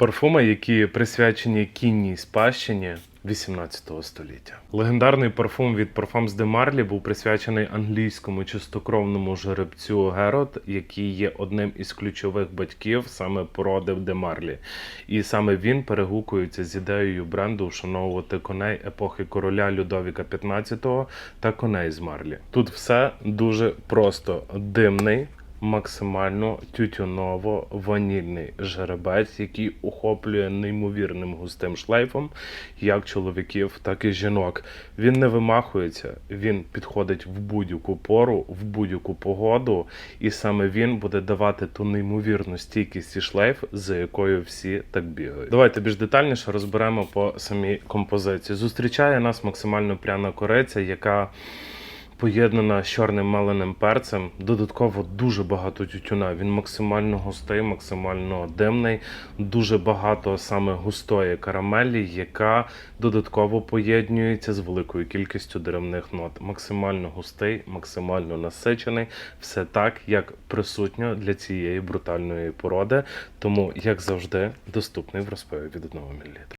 Парфуми, які присвячені кінній спадщині 18 століття. Легендарний парфум від Parfums de Marly був присвячений англійському чистокровному жеребцю Герод, який є одним із ключових батьків саме породи де Марлі. І саме він перегукується з ідеєю бренду вшановувати коней епохи короля Людовіка XV та коней з Марлі. Тут все дуже просто димний максимально тютюново-ванільний жеребець, який охоплює неймовірним густим шлейфом як чоловіків, так і жінок. Він не вимахується, він підходить в будь-яку пору, в будь-яку погоду, і саме він буде давати ту неймовірну стійкість і шлейф, за якою всі так бігають. Давайте більш детальніше розберемо по самій композиції. Зустрічає нас максимально пряна кориця, яка поєднана з чорним меленим перцем. Додатково дуже багато тютюна. Він максимально густий, максимально димний, дуже багато саме густої карамелі, яка додатково поєднується з великою кількістю деревних нот. Максимально густий, максимально насичений. Все так, як присутньо для цієї брутальної породи. Тому, як завжди, доступний в розпиві від 1 мл.